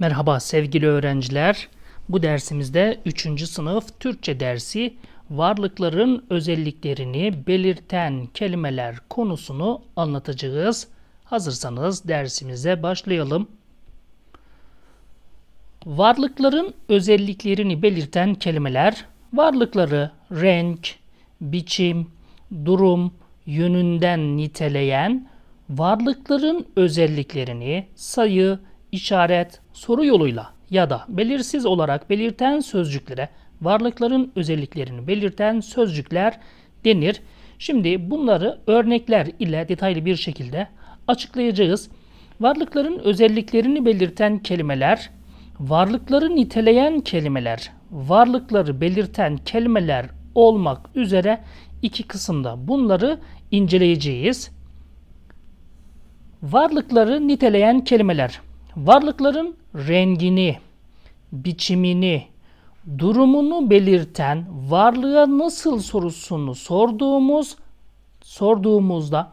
Merhaba sevgili öğrenciler. Bu dersimizde 3. sınıf Türkçe dersi varlıkların özelliklerini belirten kelimeler konusunu anlatacağız. Hazırsanız dersimize başlayalım. Varlıkların özelliklerini belirten kelimeler varlıkları renk, biçim, durum, yönünden niteleyen varlıkların özelliklerini sayı, işaret, soru yoluyla ya da belirsiz olarak belirten sözcüklere varlıkların özelliklerini belirten sözcükler denir. Şimdi bunları örnekler ile detaylı bir şekilde açıklayacağız. Varlıkların özelliklerini belirten kelimeler, varlıkları niteleyen kelimeler, varlıkları belirten kelimeler olmak üzere iki kısımda bunları inceleyeceğiz. Varlıkları niteleyen kelimeler. Varlıkların rengini, biçimini, durumunu belirten varlığa nasıl sorusunu sorduğumuz sorduğumuzda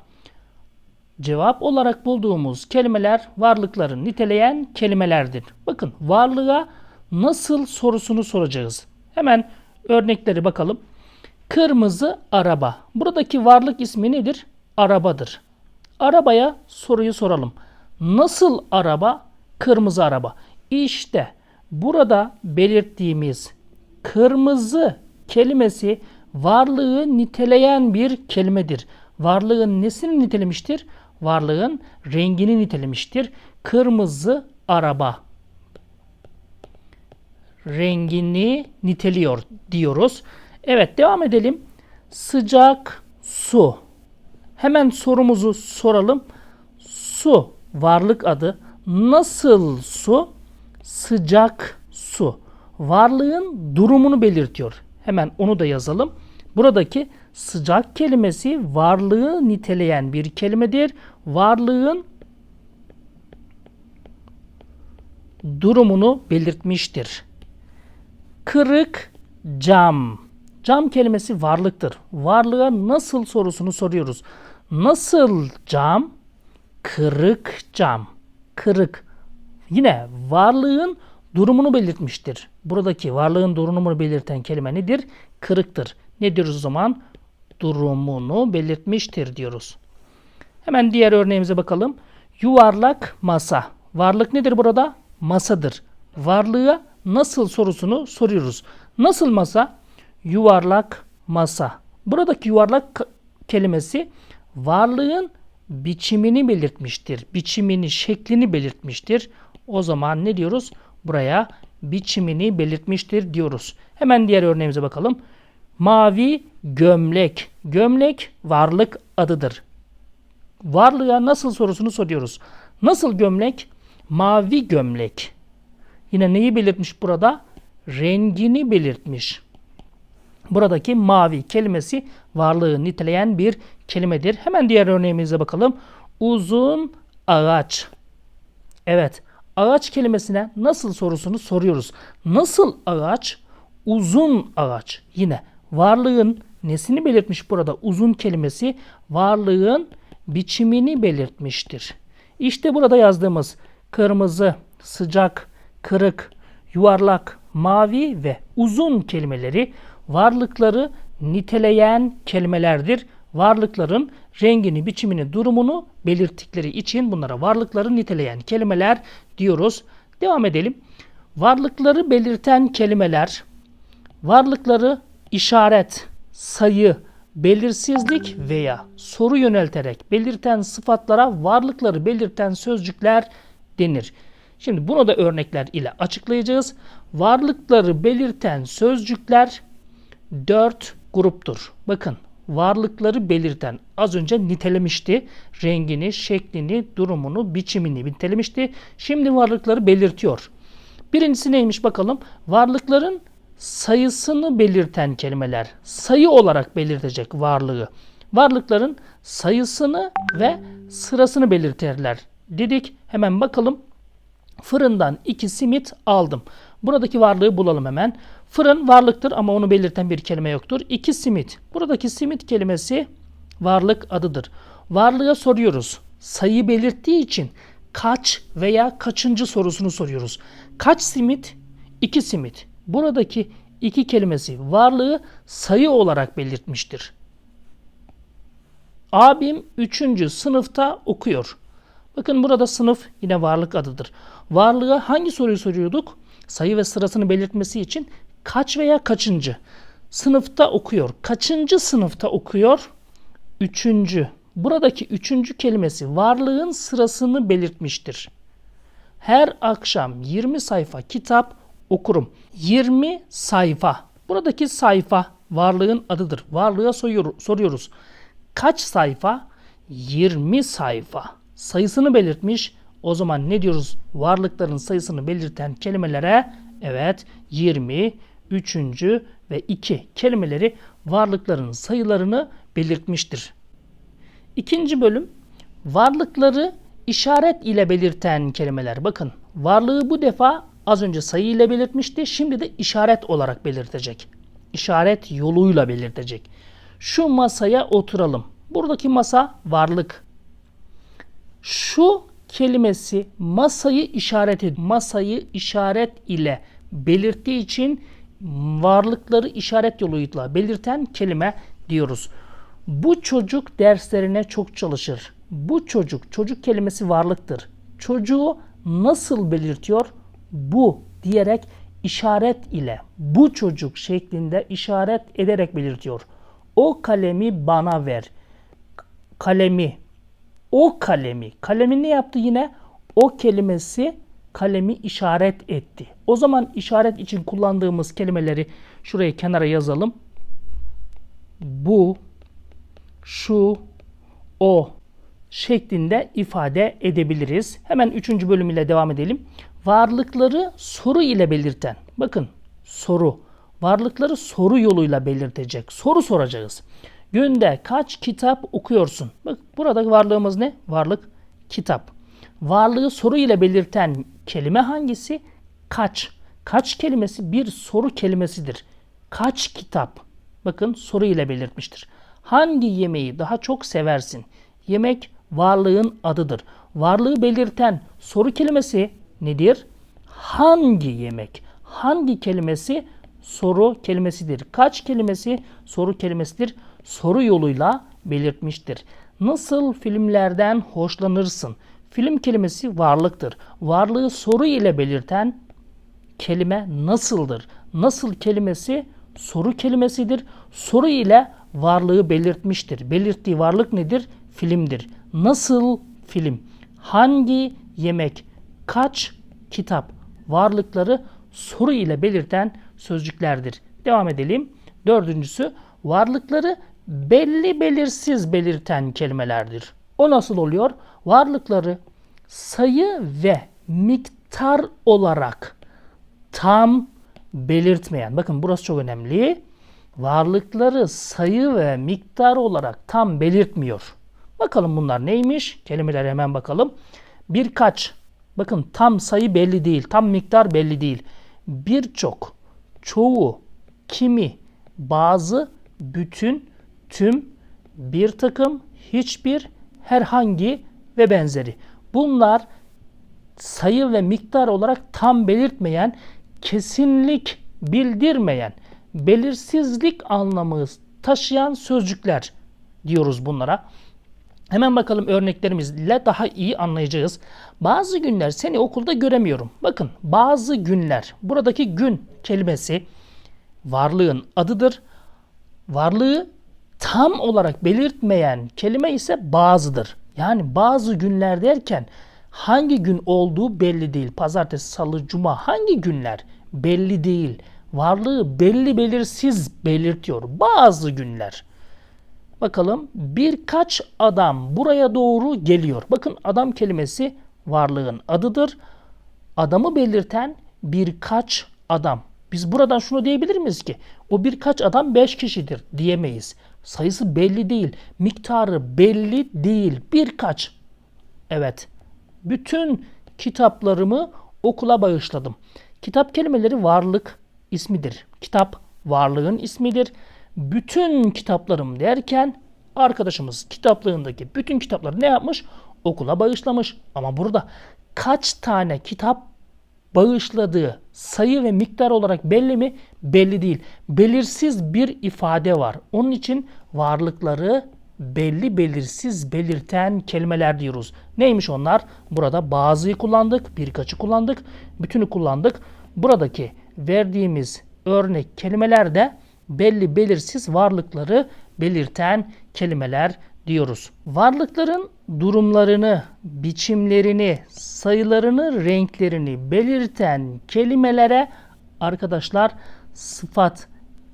cevap olarak bulduğumuz kelimeler varlıkları niteleyen kelimelerdir. Bakın varlığa nasıl sorusunu soracağız. Hemen örnekleri bakalım. Kırmızı araba. Buradaki varlık ismi nedir? Arabadır. Arabaya soruyu soralım. Nasıl araba? Kırmızı araba. İşte burada belirttiğimiz kırmızı kelimesi varlığı niteleyen bir kelimedir. Varlığın nesini nitelemiştir? Varlığın rengini nitelemiştir. Kırmızı araba rengini niteliyor diyoruz. Evet devam edelim. Sıcak su. Hemen sorumuzu soralım. Su varlık adı. Nasıl su? Sıcak su. Varlığın durumunu belirtiyor. Hemen onu da yazalım. Buradaki sıcak kelimesi varlığı niteleyen bir kelimedir. Varlığın durumunu belirtmiştir. Kırık cam. Cam kelimesi varlıktır. Varlığa nasıl sorusunu soruyoruz. Nasıl cam? Kırık cam. Kırık. Yine varlığın durumunu belirtmiştir. Buradaki varlığın durumunu belirten kelime nedir? Kırıktır. Ne diyoruz o zaman? Durumunu belirtmiştir diyoruz. Hemen diğer örneğimize bakalım. Yuvarlak masa. Varlık nedir burada? Masadır. Varlığa nasıl sorusunu soruyoruz. Nasıl masa? Yuvarlak masa. Buradaki yuvarlak kelimesi varlığın biçimini belirtmiştir. Biçimini, şeklini belirtmiştir. O zaman ne diyoruz? Buraya biçimini belirtmiştir diyoruz. Hemen diğer örneğimize bakalım. Mavi gömlek. Gömlek varlık adıdır. Varlığa nasıl sorusunu soruyoruz. Nasıl gömlek? Mavi gömlek. Yine neyi belirtmiş burada? Rengini belirtmiş. Buradaki mavi kelimesi varlığı niteleyen bir kelimedir. Hemen diğer örneğimize bakalım. Uzun ağaç. Evet, ağaç kelimesine nasıl sorusunu soruyoruz. Nasıl ağaç? Uzun ağaç. Yine varlığın nesini belirtmiş burada? Uzun kelimesi varlığın biçimini belirtmiştir. İşte burada yazdığımız kırmızı, sıcak, kırık, yuvarlak, mavi ve uzun kelimeleri varlıkları niteleyen kelimelerdir. Varlıkların rengini, biçimini, durumunu belirttikleri için bunlara varlıkları niteleyen kelimeler diyoruz. Devam edelim. Varlıkları belirten kelimeler, varlıkları işaret, sayı, belirsizlik veya soru yönelterek belirten sıfatlara varlıkları belirten sözcükler denir. Şimdi bunu da örnekler ile açıklayacağız. Varlıkları belirten sözcükler dört gruptur. Bakın varlıkları belirten az önce nitelemişti. Rengini, şeklini, durumunu, biçimini nitelemişti. Şimdi varlıkları belirtiyor. Birincisi neymiş bakalım. Varlıkların sayısını belirten kelimeler. Sayı olarak belirtecek varlığı. Varlıkların sayısını ve sırasını belirtirler. Dedik hemen bakalım. Fırından iki simit aldım. Buradaki varlığı bulalım hemen. Fırın varlıktır ama onu belirten bir kelime yoktur. İki simit. Buradaki simit kelimesi varlık adıdır. Varlığa soruyoruz. Sayı belirttiği için kaç veya kaçıncı sorusunu soruyoruz. Kaç simit? 2 simit. Buradaki iki kelimesi varlığı sayı olarak belirtmiştir. Abim 3. sınıfta okuyor. Bakın burada sınıf yine varlık adıdır. Varlığa hangi soruyu soruyorduk? Sayı ve sırasını belirtmesi için kaç veya kaçıncı? Sınıfta okuyor. Kaçıncı sınıfta okuyor? Üçüncü. Buradaki üçüncü kelimesi varlığın sırasını belirtmiştir. Her akşam 20 sayfa kitap okurum. 20 sayfa. Buradaki sayfa varlığın adıdır. Varlığa soruyor- soruyoruz. Kaç sayfa? 20 sayfa. Sayısını belirtmiş. O zaman ne diyoruz? Varlıkların sayısını belirten kelimelere evet 20, 3. ve 2 kelimeleri varlıkların sayılarını belirtmiştir. İkinci bölüm varlıkları işaret ile belirten kelimeler. Bakın varlığı bu defa az önce sayı ile belirtmişti. Şimdi de işaret olarak belirtecek. İşaret yoluyla belirtecek. Şu masaya oturalım. Buradaki masa varlık. Şu kelimesi masayı işaret masayı işaret ile belirttiği için varlıkları işaret yoluyla belirten kelime diyoruz. Bu çocuk derslerine çok çalışır. Bu çocuk, çocuk kelimesi varlıktır. Çocuğu nasıl belirtiyor? Bu diyerek işaret ile bu çocuk şeklinde işaret ederek belirtiyor. O kalemi bana ver. Kalemi o kalemi, kalemi ne yaptı yine? O kelimesi kalemi işaret etti. O zaman işaret için kullandığımız kelimeleri şuraya kenara yazalım. Bu, şu, o şeklinde ifade edebiliriz. Hemen üçüncü bölüm ile devam edelim. Varlıkları soru ile belirten. Bakın soru. Varlıkları soru yoluyla belirtecek. Soru soracağız. Günde kaç kitap okuyorsun? Bak burada varlığımız ne? Varlık kitap. Varlığı soru ile belirten kelime hangisi? Kaç. Kaç kelimesi bir soru kelimesidir. Kaç kitap? Bakın soru ile belirtmiştir. Hangi yemeği daha çok seversin? Yemek varlığın adıdır. Varlığı belirten soru kelimesi nedir? Hangi yemek? Hangi kelimesi soru kelimesidir. Kaç kelimesi soru kelimesidir. Soru yoluyla belirtmiştir. Nasıl filmlerden hoşlanırsın? Film kelimesi varlıktır. Varlığı soru ile belirten kelime nasıldır? Nasıl kelimesi soru kelimesidir. Soru ile varlığı belirtmiştir. Belirttiği varlık nedir? Filmdir. Nasıl film? Hangi yemek? Kaç kitap? Varlıkları soru ile belirten sözcüklerdir. Devam edelim. Dördüncüsü varlıkları belli belirsiz belirten kelimelerdir. O nasıl oluyor? Varlıkları sayı ve miktar olarak tam belirtmeyen. Bakın burası çok önemli. Varlıkları sayı ve miktar olarak tam belirtmiyor. Bakalım bunlar neymiş? Kelimelere hemen bakalım. Birkaç. Bakın tam sayı belli değil. Tam miktar belli değil. Birçok, çoğu, kimi, bazı, bütün, tüm, bir takım, hiçbir, herhangi ve benzeri. Bunlar sayı ve miktar olarak tam belirtmeyen, kesinlik bildirmeyen, belirsizlik anlamı taşıyan sözcükler diyoruz bunlara. Hemen bakalım örneklerimizle daha iyi anlayacağız. Bazı günler seni okulda göremiyorum. Bakın bazı günler. Buradaki gün kelimesi varlığın adıdır. Varlığı tam olarak belirtmeyen kelime ise bazıdır. Yani bazı günler derken hangi gün olduğu belli değil. Pazartesi, salı, cuma hangi günler belli değil. Varlığı belli belirsiz belirtiyor. Bazı günler. Bakalım birkaç adam buraya doğru geliyor. Bakın adam kelimesi varlığın adıdır. Adamı belirten birkaç adam. Biz buradan şunu diyebilir miyiz ki o birkaç adam 5 kişidir diyemeyiz. Sayısı belli değil, miktarı belli değil. Birkaç. Evet. Bütün kitaplarımı okula bağışladım. Kitap kelimeleri varlık ismidir. Kitap varlığın ismidir. Bütün kitaplarım derken arkadaşımız kitaplığındaki bütün kitapları ne yapmış? okula bağışlamış. Ama burada kaç tane kitap bağışladığı sayı ve miktar olarak belli mi? Belli değil. Belirsiz bir ifade var. Onun için varlıkları belli belirsiz belirten kelimeler diyoruz. Neymiş onlar? Burada bazıyı kullandık, birkaçı kullandık, bütünü kullandık. Buradaki verdiğimiz örnek kelimeler de belli belirsiz varlıkları belirten kelimeler diyoruz. Varlıkların durumlarını, biçimlerini, sayılarını, renklerini belirten kelimelere arkadaşlar sıfat,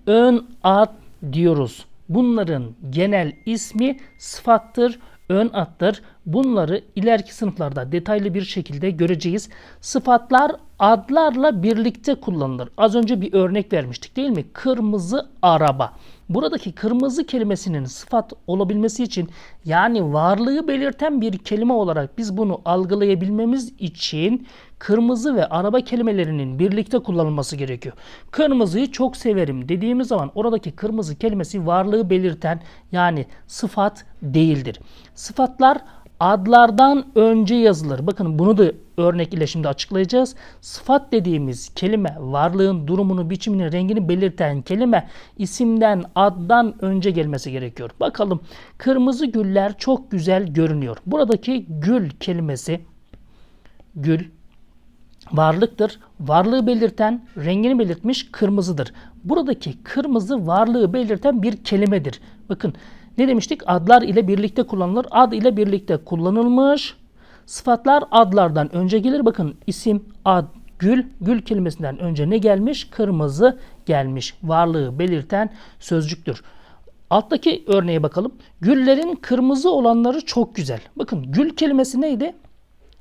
ön ad diyoruz. Bunların genel ismi sıfattır, ön attır. Bunları ileriki sınıflarda detaylı bir şekilde göreceğiz. Sıfatlar adlarla birlikte kullanılır. Az önce bir örnek vermiştik değil mi? Kırmızı araba. Buradaki kırmızı kelimesinin sıfat olabilmesi için yani varlığı belirten bir kelime olarak biz bunu algılayabilmemiz için kırmızı ve araba kelimelerinin birlikte kullanılması gerekiyor. Kırmızıyı çok severim dediğimiz zaman oradaki kırmızı kelimesi varlığı belirten yani sıfat değildir. Sıfatlar adlardan önce yazılır. Bakın bunu da örnek ile şimdi açıklayacağız. Sıfat dediğimiz kelime varlığın durumunu, biçimini, rengini belirten kelime isimden, addan önce gelmesi gerekiyor. Bakalım kırmızı güller çok güzel görünüyor. Buradaki gül kelimesi gül varlıktır. Varlığı belirten, rengini belirtmiş kırmızıdır. Buradaki kırmızı varlığı belirten bir kelimedir. Bakın ne demiştik? Adlar ile birlikte kullanılır. Ad ile birlikte kullanılmış. Sıfatlar adlardan önce gelir. Bakın isim, ad, gül. Gül kelimesinden önce ne gelmiş? Kırmızı gelmiş. Varlığı belirten sözcüktür. Alttaki örneğe bakalım. Güllerin kırmızı olanları çok güzel. Bakın gül kelimesi neydi?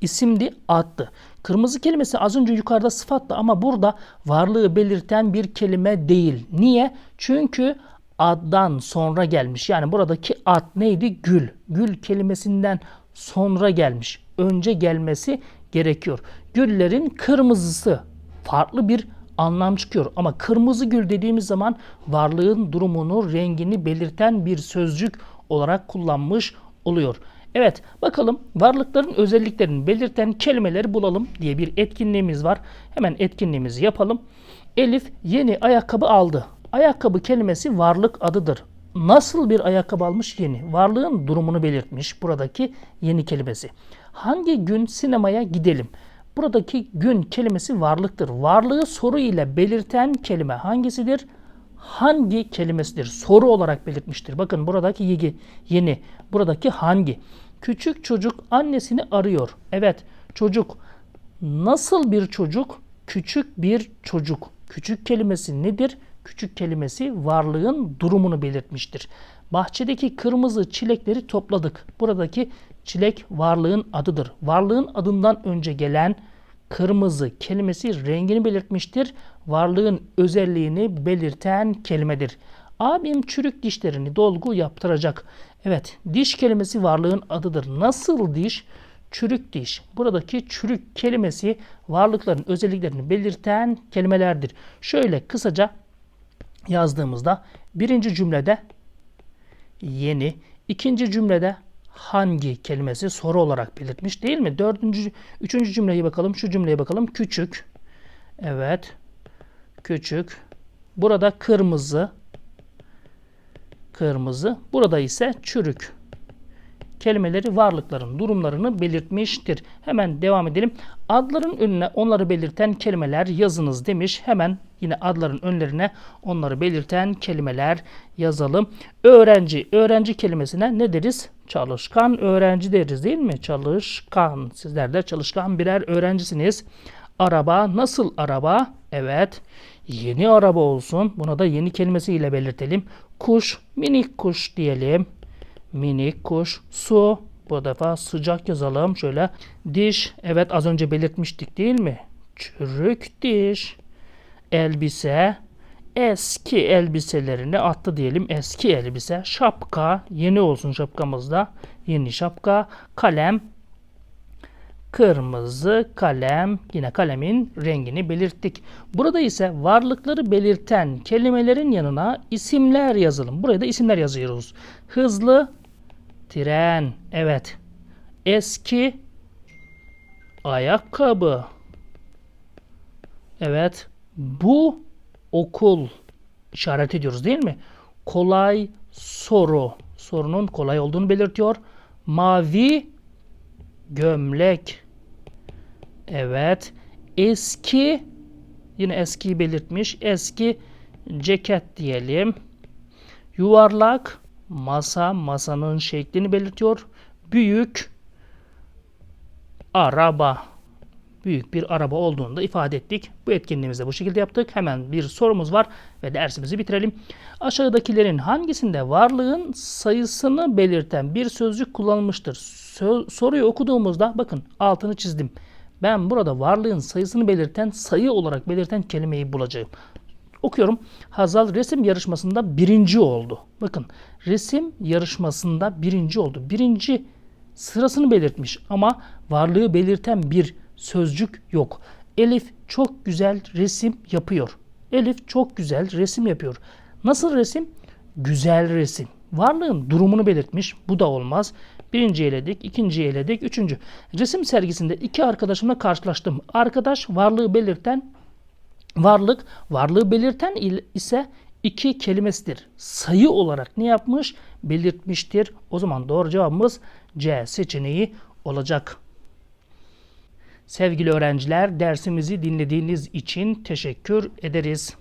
isimdi, addı. Kırmızı kelimesi az önce yukarıda sıfattı ama burada varlığı belirten bir kelime değil. Niye? Çünkü addan sonra gelmiş. Yani buradaki ad neydi? Gül. Gül kelimesinden sonra gelmiş. Önce gelmesi gerekiyor. Güllerin kırmızısı farklı bir anlam çıkıyor. Ama kırmızı gül dediğimiz zaman varlığın durumunu, rengini belirten bir sözcük olarak kullanmış oluyor. Evet bakalım varlıkların özelliklerini belirten kelimeleri bulalım diye bir etkinliğimiz var. Hemen etkinliğimizi yapalım. Elif yeni ayakkabı aldı. Ayakkabı kelimesi varlık adıdır. Nasıl bir ayakkabı almış yeni? Varlığın durumunu belirtmiş buradaki yeni kelimesi. Hangi gün sinemaya gidelim? Buradaki gün kelimesi varlıktır. Varlığı soru ile belirten kelime hangisidir? Hangi kelimesidir? Soru olarak belirtmiştir. Bakın buradaki yeni, yeni. Buradaki hangi? Küçük çocuk annesini arıyor. Evet çocuk. Nasıl bir çocuk? Küçük bir çocuk. Küçük kelimesi nedir? Küçük kelimesi varlığın durumunu belirtmiştir. Bahçedeki kırmızı çilekleri topladık. Buradaki çilek varlığın adıdır. Varlığın adından önce gelen kırmızı kelimesi rengini belirtmiştir. Varlığın özelliğini belirten kelimedir. Abim çürük dişlerini dolgu yaptıracak. Evet, diş kelimesi varlığın adıdır. Nasıl diş? Çürük diş. Buradaki çürük kelimesi varlıkların özelliklerini belirten kelimelerdir. Şöyle kısaca yazdığımızda birinci cümlede yeni, ikinci cümlede hangi kelimesi soru olarak belirtmiş değil mi? Dördüncü, üçüncü cümleyi bakalım. Şu cümleye bakalım. Küçük. Evet. Küçük. Burada kırmızı. Kırmızı. Burada ise çürük. Kelimeleri varlıkların durumlarını belirtmiştir. Hemen devam edelim. Adların önüne onları belirten kelimeler yazınız demiş. Hemen yine adların önlerine onları belirten kelimeler yazalım. Öğrenci. Öğrenci kelimesine ne deriz? Çalışkan öğrenci deriz değil mi? Çalışkan. Sizler de çalışkan birer öğrencisiniz. Araba. Nasıl araba? Evet. Yeni araba olsun. Buna da yeni kelimesiyle belirtelim. Kuş. Minik kuş diyelim. Minik kuş. Su. Bu defa sıcak yazalım. Şöyle. Diş. Evet az önce belirtmiştik değil mi? Çürük diş. Elbise. Eski elbiselerini attı diyelim. Eski elbise. Şapka. Yeni olsun şapkamızda. Yeni şapka. Kalem. Kırmızı kalem. Yine kalemin rengini belirttik. Burada ise varlıkları belirten kelimelerin yanına isimler yazalım. Buraya da isimler yazıyoruz. Hızlı tren. Evet. Eski ayakkabı. Evet. Bu okul işaret ediyoruz değil mi? Kolay soru. Sorunun kolay olduğunu belirtiyor. Mavi gömlek. Evet. Eski yine eskiyi belirtmiş. Eski ceket diyelim. Yuvarlak masa masanın şeklini belirtiyor. Büyük araba büyük bir araba olduğunu da ifade ettik. Bu etkinliğimizi de bu şekilde yaptık. Hemen bir sorumuz var ve dersimizi bitirelim. Aşağıdakilerin hangisinde varlığın sayısını belirten bir sözcük kullanılmıştır? Soruyu okuduğumuzda bakın altını çizdim. Ben burada varlığın sayısını belirten, sayı olarak belirten kelimeyi bulacağım. Okuyorum. Hazal resim yarışmasında birinci oldu. Bakın resim yarışmasında birinci oldu. Birinci sırasını belirtmiş ama varlığı belirten bir sözcük yok. Elif çok güzel resim yapıyor. Elif çok güzel resim yapıyor. Nasıl resim? Güzel resim. Varlığın durumunu belirtmiş. Bu da olmaz. Birinci eledik, ikinci eledik, üçüncü. Resim sergisinde iki arkadaşımla karşılaştım. Arkadaş varlığı belirten Varlık, varlığı belirten ise iki kelimesidir. Sayı olarak ne yapmış? Belirtmiştir. O zaman doğru cevabımız C seçeneği olacak. Sevgili öğrenciler, dersimizi dinlediğiniz için teşekkür ederiz.